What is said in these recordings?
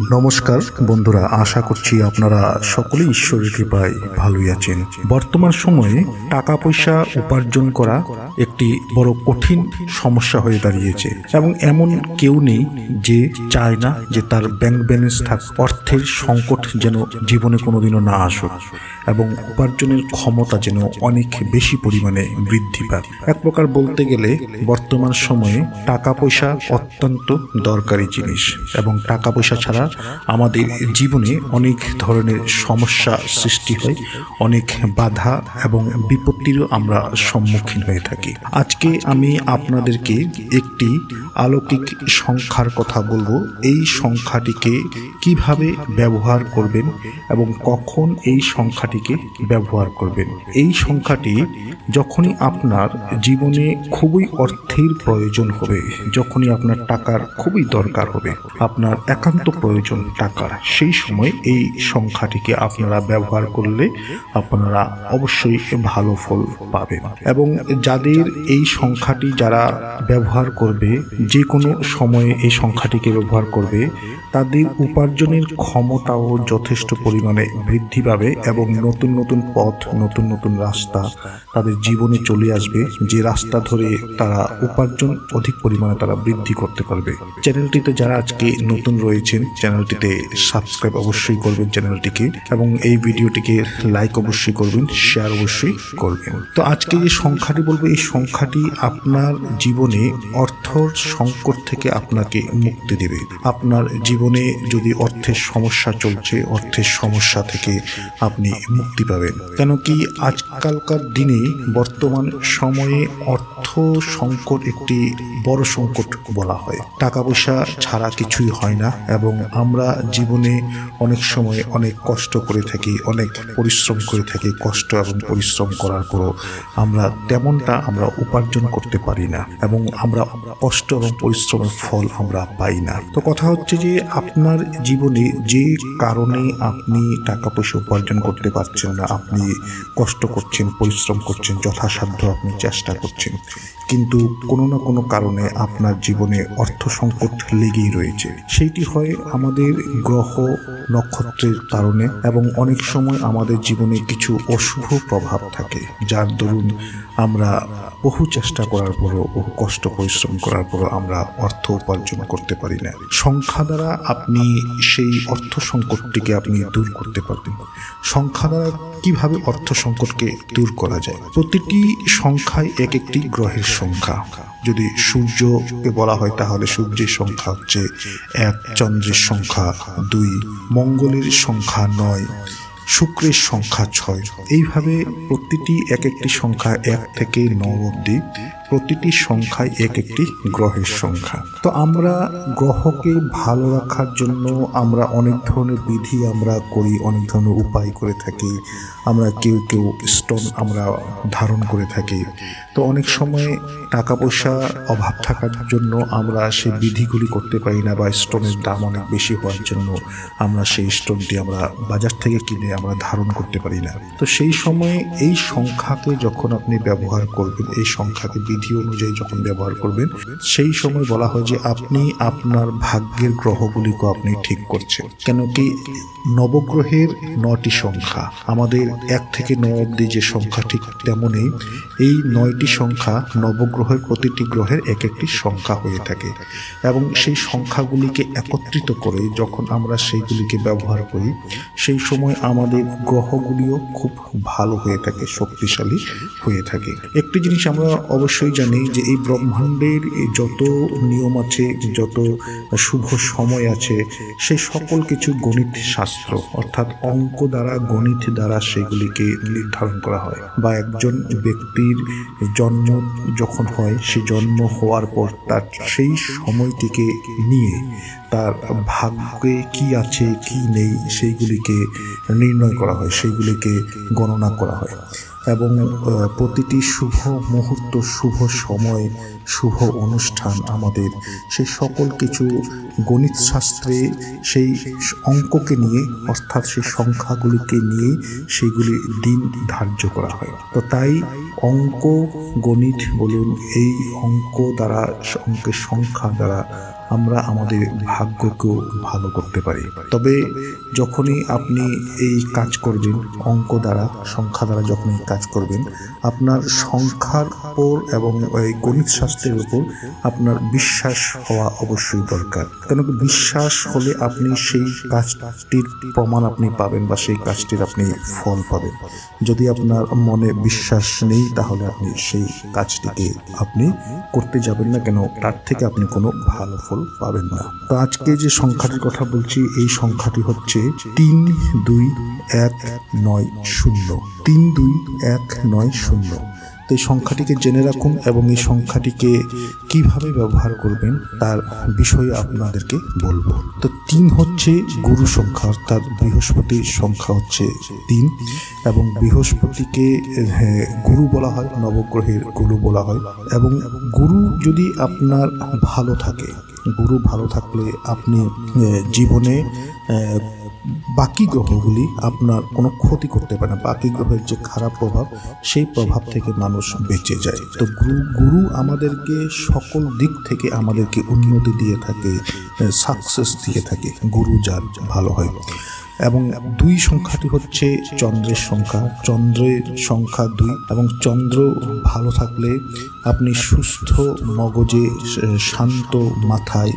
নমস্কার, বন্ধুরা, আশা করছি আপনারা সকলেই ঈশ্বরের কৃপায় ভালোই আছেন। বর্তমান সময়ে টাকা পয়সা উপার্জন করা একটি বড় কঠিন সমস্যা হয়ে দাঁড়িয়েছে। এবং এমন কেউ নেই যে চায় না যে তার ব্যাংক ব্যালেন্স থাক, অর্থের সংকট যেন জীবনে কোনোদিনও না আসুক এবং উপার্জনের ক্ষমতা যেন অনেক বেশি পরিমাণে বৃদ্ধি পায় এক প্রকার বলতে গেলে, বর্তমান সময়ে টাকা পয়সা অত্যন্ত দরকারি জিনিস এবং টাকা পয়সা ছাড়া আমাদের জীবনে অনেক ধরনের সমস্যা সৃষ্টি হয়, অনেক বাধা এবং বিপত্তিরও আমরা সম্মুখীন হয়ে থাকি। আজকে। আমি আপনাদেরকে একটি আলৌকিক সংখ্যার কথা বলব। এই সংখ্যাটিকে কীভাবে ব্যবহার করবেন এবং কখন এই সংখ্যাটিকে ব্যবহার করবেন। এই সংখ্যাটি যখনই আপনার জীবনে খুবই অর্থের প্রয়োজন হবে, যখনই আপনার টাকার খুবই দরকার হবে, আপনার একান্ত প্রয়োজন টাকার, সেই সময় এই সংখ্যাটিকে আপনারা ব্যবহার করলে আপনারা অবশ্যই ভালো ফল পাবেন। এবং যাদের এই সংখ্যাটি যারা ব্যবহার করবে, যে কোনো সময়ে এই সংখ্যাটিকে ব্যবহার করবে, তাদের উপার্জনের ক্ষমতাও যথেষ্ট পরিমাণে বৃদ্ধি পাবে এবং নতুন নতুন পথ, নতুন নতুন রাস্তা তাদের জীবনে চলে আসবে। যে রাস্তা ধরে তারা উপার্জন অধিক পরিমাণে তারা বৃদ্ধি করতে পারবে। চ্যানেলটিতে যারা আজকে নতুন রয়েছেন, চ্যানেলটিতে সাবস্ক্রাইব অবশ্যই করবেন চ্যানেলটিকে এবং এই ভিডিওটিকে লাইক অবশ্যই করবেন, শেয়ার অবশ্যই করবেন। তো আজকে যে সংখ্যাটি বলব, এই সংখ্যাটি আপনার জীবনে অর্থ সংকট থেকে আপনাকে মুক্তি দেবে। আপনার জীবনে যদি অর্থের সমস্যা চলছে, অর্থের সমস্যা থেকে আপনি মুক্তি পাবেন। কেন কি আজকালকার দিনে বর্তমান সময়ে অর্থ সংকট একটি বড় সংকট বলা হয়। টাকা পয়সা ছাড়া কিছুই হয় না এবং আমরা জীবনে অনেক সময় অনেক কষ্ট করে থাকি, অনেক পরিশ্রম করে থাকি, কষ্ট এবং পরিশ্রম করার পরও আমরা তেমনটা আমরা উপার্জন করতে পারি না এবং আমরা কষ্ট এবং পরিশ্রমের ফল আমরা পাই না। তো কথা হচ্ছে যে আপনার জীবনে যে কারণে আপনি টাকা পয়সা উপার্জন করতে পারছেন না, আপনি কষ্ট করছেন, পরিশ্রম করছেন, যথাসাধ্য আপনি চেষ্টা করছেন কিন্তু কোনো না কোনো কারণে আপনার জীবনে অর্থ সংকট লেগেই রয়েছে। সেইটি হয় আমাদের গ্রহ নক্ষত্রের কারণে এবং অনেক সময় আমাদের জীবনে কিছু অশুভ প্রভাব থাকে, যার দরুন আমরা বহু চেষ্টা করার পরও, বহু কষ্ট, পরিশ্রম করার পরও আমরা অর্থ উপার্জন করতে পারি না। সংখ্যা দ্বারা আপনি সেই অর্থ সংকটটিকে আপনি দূর করতে পারবেন। সংখ্যা দ্বারা কীভাবে অর্থ সংকটকে দূর করা যায়? প্রতিটি সংখ্যায় এক একটি গ্রহের সংখ্যা। যদি সূর্যকে বলা হয়, তাহলে সূর্যের সংখ্যা হচ্ছে এক, চন্দ্রের সংখ্যা দুই, মঙ্গলের সংখ্যা নয়, শুক্রের সংখ্যা ছয়। এইভাবে প্রতিটি এক একটি সংখ্যা এক থেকে নব অব্দি প্রতিটি সংখ্যায় এক একটি গ্রহের সংখ্যা। তো আমরা গ্রহকে ভালো রাখার জন্য আমরা অনেক ধরনের বিধি আমরা করি, অনেক ধরনের উপায় করে থাকি। আমরা কেউ কেউ স্টোন আমরা ধারণ করে থাকি। তো অনেক সময় টাকা পয়সা অভাব থাকার জন্য আমরা সেই বিধিগুলি করতে পারি না বা স্টোনের দাম অনেক বেশি হওয়ার জন্য আমরা সেই স্টোনটি আমরা বাজার থেকে কিনে আমরা ধারণ করতে পারি না। তো সেই সময়ে এই সংখ্যাকে যখন আপনি ব্যবহার করবেন, এই সংখ্যাকে বিধি অনুযায়ী যখন ব্যবহার করবেন, সেই সময় বলা হয় যে আপনি আপনার ভাগ্যের গ্রহগুলিকে আপনি ঠিক করছেন। কেন কি নবগ্রহের নটি সংখ্যা, আমাদের এক থেকে ন অব্দি যে সংখ্যা ঠিক তেমনই, এই নয়টি সংখ্যা নবগ্রহের প্রতিটি গ্রহের এক একটি সংখ্যা হয়ে থাকে। এবং সেই সংখ্যাগুলিকে একত্রিত করে যখন আমরা সেইগুলিকে ব্যবহার করি, সেই সময় আমাদের গ্রহগুলিও খুব ভালো হয়ে থাকে, শক্তিশালী হয়ে থাকে। একটি জিনিস আমরা অবশ্যই জানি যে এই ব্রহ্মাণ্ডের যত নিয়ম আছে, যত শুভ সময় আছে, সে সকল কিছু গণিত শাস্ত্র, অর্থাৎ অঙ্ক দ্বারা, গণিত দ্বারা সেগুলিকে নির্ধারণ করা হয়। বা একজন ব্যক্তির জন্ম যখন হয়, সে জন্ম হওয়ার পর তার সেই সময়টিকে নিয়ে তার ভাগ্যে কি আছে, কি নেই, সেইগুলিকে নির্ণয় করা হয়, সেইগুলিকে গণনা করা হয়। এবং প্রতিটি শুভ মুহূর্ত, শুভ সময়, শুভ অনুষ্ঠান আমাদের। সেই সকল কিছু গণিত শাস্ত্রে সেই অঙ্ককে নিয়ে, অর্থাৎ সেই সংখ্যাগুলিকে নিয়ে সেইগুলি দিন ধার্য করা হয়। তো তাই অঙ্ক গণিত বলুন, এই অঙ্ক দ্বারা, অঙ্কের সংখ্যা দ্বারা আমরা আমাদের ভাগ্যকেও ভালো করতে পারি। তবে যখনই আপনি এই কাজ করবেন, অঙ্ক দ্বারা, সংখ্যা দ্বারা যখন এই কাজ করবেন, আপনার সংখ্যার উপর এবং এই গণিত শাস্ত্রের উপর আপনার বিশ্বাস হওয়া অবশ্যই দরকার। কেন বিশ্বাস হলে আপনি সেই কাজটির প্রমাণ আপনি পাবেন বা সেই কাজটির আপনি ফল পাবেন। যদি আপনার মনে বিশ্বাস নেই, তাহলে আপনি সেই কাজটিকে আপনি করতে যাবেন না। কেন? তার থেকে আপনি কোনো ভালো ফল পাবেন না। তো আজকে যে সংখ্যাটির কথা বলছি এই সংখ্যাটি হচ্ছে তিন দুই এক নয় শূন্য। তিন দুই এক নয় শূন্য। তো এই সংখ্যাটিকে জেনে রাখুন এবং এই সংখ্যাটিকে কীভাবে ব্যবহার করবেন তার বিষয়ে আপনাদেরকে বলব। তো তিন হচ্ছে গুরু সংখ্যা অর্থাৎ বৃহস্পতির সংখ্যা হচ্ছে তিন এবং বৃহস্পতিকে হ্যাঁ, গুরু বলা হয় নবগ্রহের গুরু বলা হয় এবং গুরু যদি আপনার ভালো থাকে গুরু ভালো থাকলে আপনি জীবনে বাকি গ্রহগুলি আপনার কোনো ক্ষতি করতে পারে না। বাকি গ্রহের যে খারাপ প্রভাব, সেই প্রভাব থেকে মানুষ বেঁচে যায়। তো গুরু গুরু আমাদেরকে সকল দিক থেকে আমাদেরকে উন্নতি দিয়ে থাকে সাকসেস দিয়ে থাকে। গুরু যার, ভালো হয়। এবং দুই সংখ্যাটি হচ্ছে চন্দ্রের সংখ্যা। চন্দ্রের সংখ্যা দুই এবং চন্দ্র ভালো থাকলে আপনি সুস্থ, মগজে শান্ত মাথায়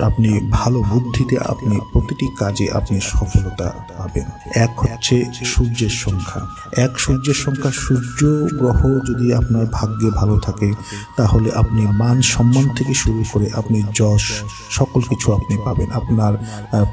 আপনি ভালো বুদ্ধিতে আপনি প্রতিটি কাজে আপনি সফলতা পাবেন। এক হচ্ছে সূর্যের সংখ্যা। এক সূর্যের সংখ্যা সূর্য গ্রহ যদি আপনার ভাগ্যে ভালো থাকে, তাহলে আপনি মান সম্মান থেকে শুরু করে আপনি যশ, সকল কিছু আপনি পাবেন। আপনার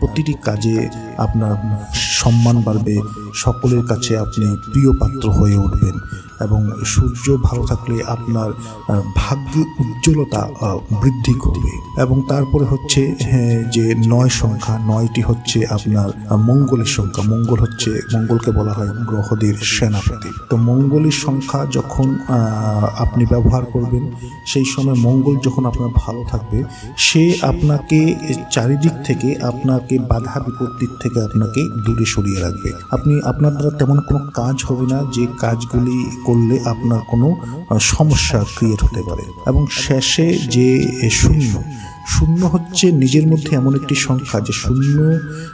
প্রতিটি কাজে আপনার সম্মান বাড়বে সকলের কাছে আপনি প্রিয় পাত্র হয়ে উঠবেন এবং সূর্য ভালো থাকলে আপনার ভাগ্যে উজ্জ্বলতা বৃদ্ধি করবে এবং তারপরে হচ্ছে হ্যাঁ, যে নয় সংখ্যা নয়টি হচ্ছে আপনার মঙ্গলের সংখ্যা। মঙ্গল হচ্ছে মঙ্গলকে বলা হয় গ্রহদের সেনাপতি। তো মঙ্গলের সংখ্যা যখন আপনি ব্যবহার করবেন সেই সময় মঙ্গল যখন আপনার ভালো থাকবে সে আপনাকে চারিদিক থেকে আপনাকে বাধা বিপত্তির থেকে আপনাকে দূরে সরিয়ে রাখবে। আপনি আপনার দ্বারা তেমন কোনো কাজ হবে না যে কাজগুলি করলে আপনার কোনো সমস্যা ক্রিয়েট হতে পারে। এবং শেষে যে শূন্য শূন্য হচ্ছে নিজের মধ্যে এমন একটি সংখ্যা যে শূন্য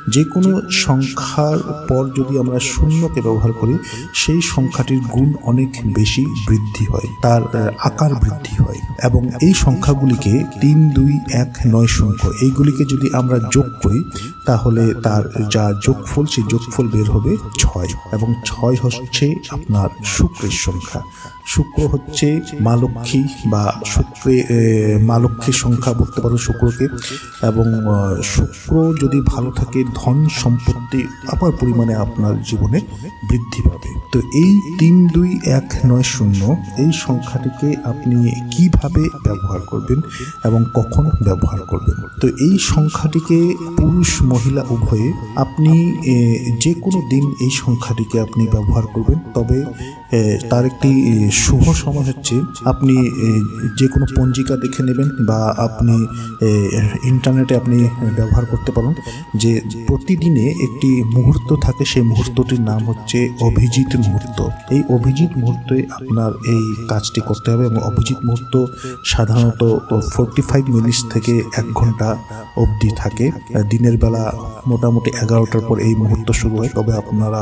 যে কোনো সংখ্যার পর যদি আমরা শূন্যকে ব্যবহার করি, সেই সংখ্যাটির গুণ অনেক বেশি বৃদ্ধি হয়, তার আকার বৃদ্ধি হয় এবং এই সংখ্যাগুলিকে তিন, দুই, এক, নয় শূন্য এইগুলিকে যদি আমরা যোগ করি, তাহলে তার যা যোগফল, সেই যোগফল বের হবে ছয় এবং ছয় হচ্ছে আপনার শুক্রের সংখ্যা। শুক্র হচ্ছে মা লক্ষ্মী বা শুক্রে মা লক্ষ্মীর সংখ্যা বলতে পারো শুক্রকে। এবং শুক্র যদি ভালো থাকে, ধন সম্পত্তি আপার পরিমাণে আপনার জীবনে বৃদ্ধি পাবে। তো এই তিন, দুই, এক, নয়, শূন্য এই সংখ্যাটিকে আপনি কীভাবে ব্যবহার করবেন এবং কখন ব্যবহার করবেন? তো এই সংখ্যাটিকে পুরুষ, মহিলা, উভয়ে আপনি যে কোনো দিন এই সংখ্যাটিকে আপনি ব্যবহার করবেন। তবে তার একটি শুভ সময় হচ্ছে। আপনি যে কোনো পঞ্জিকা দেখে নেবেন বা আপনি ইন্টারনেটে আপনি ব্যবহার করতে পারেন যে প্রতিদিনে একটি মুহূর্ত থাকে, সেই মুহূর্তটির নাম হচ্ছে অভিজিৎ মুহূর্ত। এই অভিজিৎ মুহূর্তে আপনার এই কাজটি করতে হবে এবং অভিজিৎ মুহূর্ত সাধারণত ফোরটি ফাইভ মিনিটস থেকে এক ঘণ্টা অবধি থাকে। দিনের বেলা মোটামুটি এগারোটার পর এই মুহূর্ত শুরু হয়। তবে আপনারা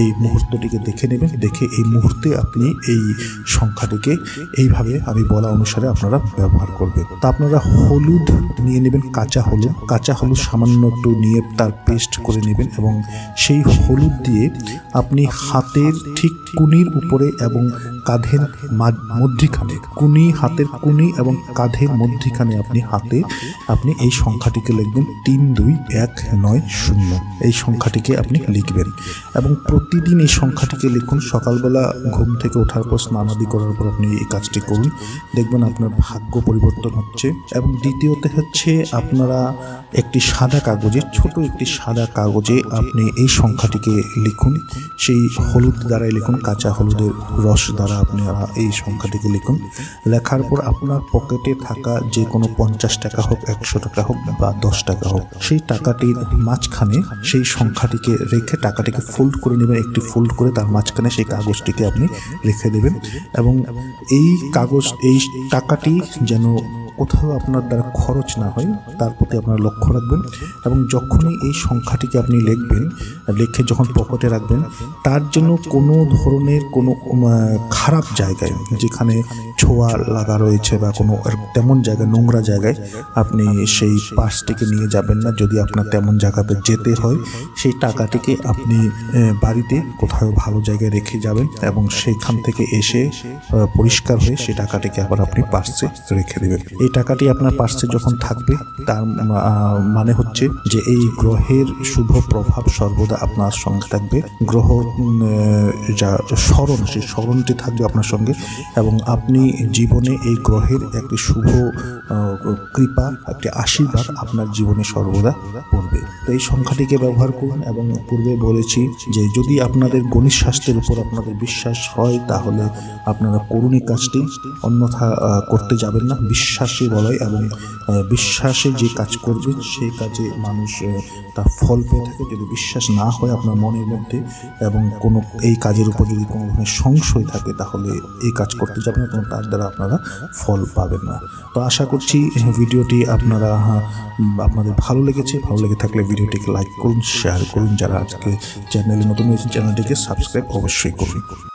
এই মুহূর্তটিকে দেখে নেবেন। দেখে এই মুহূর্তে আপনি এই সংখ্যাটিকে এইভাবে আমি বলা অনুসারে আপনারা ব্যবহার করবেন। তা আপনারা হলুদ নিয়ে নেবেন, কাঁচা হলুদ। কাঁচা হলুদ সামান্য একটু নিয়ে তার পেস্ট করে নেবেন এবং সেই হলুদ দিয়ে আপনি হাতের ঠিক কুনির উপরে এবং কাঁধের মধ্যিখানে, কুনি, হাতের কুনি এবং কাঁধের মধ্যিখানে আপনি হাতে আপনি এই সংখ্যাটিকে লিখবেন তিন, দুই, এক, নয়, শূন্য। এই সংখ্যাটিকে আপনি লিখবেন এবং প্রতিদিন এই সংখ্যাটিকে লিখুন। সকালবেলা ঘুম থেকে ওঠার পর স্নানাদি করার পর আপনি এই কাজটি করুন। দেখবেন আপনার ভাগ্য পরিবর্তন হচ্ছে এবং দ্বিতীয়তে হচ্ছে আপনারা একটি সাদা কাগজে, ছোট একটি সাদা কাগজে আপনি এই সংখ্যাটিকে লিখুন। সেই হলুদ দ্বারাই লিখুন, কাঁচা হলুদের রস দ্বারা আপনারা এই সংখ্যাটিকে লিখুন। লেখার পর আপনার পকেটে থাকা যে কোনো পঞ্চাশ টাকা হোক, একশো টাকা হোক বা দশ টাকা হোক, সেই টাকাটির মাঝখানে সেই সংখ্যাটিকে রেখে টাকাটিকে ফোল্ড করে নেবেন। একটি ফোল্ড করে তার মাঝখানে সেই কাগজটিকে আপনি লিখে দেবেন এবং এই কাগজ, এই টাকাটি যেন কোথাও আপনার দ্বারা খরচ না হয়, তার প্রতি আপনার লক্ষ্য রাখবেন এবং যখনই এই সংখ্যাটিকে আপনি লিখবেন, লিখে যখন পকেটে রাখবেন, তার জন্য কোনো ধরনের কোনো খারাপ জায়গায়, যেখানে ছোঁয়া লাগা রয়েছে বা কোনো তেমন জায়গায়, নোংরা জায়গায় আপনি সেই পার্সটিকে নিয়ে যাবেন না। যদি আপনার তেমন জায়গাতে যেতে হয়, সেই টাকাটিকে আপনি বাড়িতে কোথাও ভালো জায়গায় রেখে যাবেন এবং সেইখান থেকে এসে পরিষ্কার হয়ে সেই টাকাটিকে আবার আপনি পার্সে রেখে দেবেন। এই টাকাটি আপনার পার্সে যখন থাকবে, তার মানে হচ্ছে যে এই গ্রহের শুভ প্রভাব সর্বদা আপনার সঙ্গে থাকবে। গ্রহ যা, স্মরণ, সেই স্মরণটি থাকবে আপনার সঙ্গে এবং আপনি জীবনে এই গ্রহের একটি শুভ কৃপা, একটি আশীর্বাদ আপনার জীবনে সর্বদা পড়বে। তো এই সংখ্যাটিকে ব্যবহার করুন এবং পূর্বে বলেছি যে যদি আপনাদের গণিত শাস্ত্রের উপর আপনাদের বিশ্বাস হয়, তাহলে আপনারা করুন এই কাজটি অন্যথা করতে যাবেন না। বিশ্বাসী বলয় এবং বিশ্বাসে যে কাজ করবেন সেই কাজে মানুষ তার ফল পেয়ে থাকে। যদি বিশ্বাস না হয় আপনার মনের মধ্যে এবং কোনো, এই কাজের উপর যদি কোনো ধরনের সংশয় থাকে, তাহলে এই কাজ করতে যাবেন না। তার দ্বারা আপনারা ফল পাবেন না। তো আশা করছি ভিডিওটি আপনারা, আপনাদের ভালো লেগেছে। ভালো লেগে থাকলে ভিডিওটিকে লাইক করুন শেয়ার করুন। যারা আজকে চ্যানেলে নতুন হয়েছে চ্যানেলটিকে সাবস্ক্রাইব অবশ্যই করুন।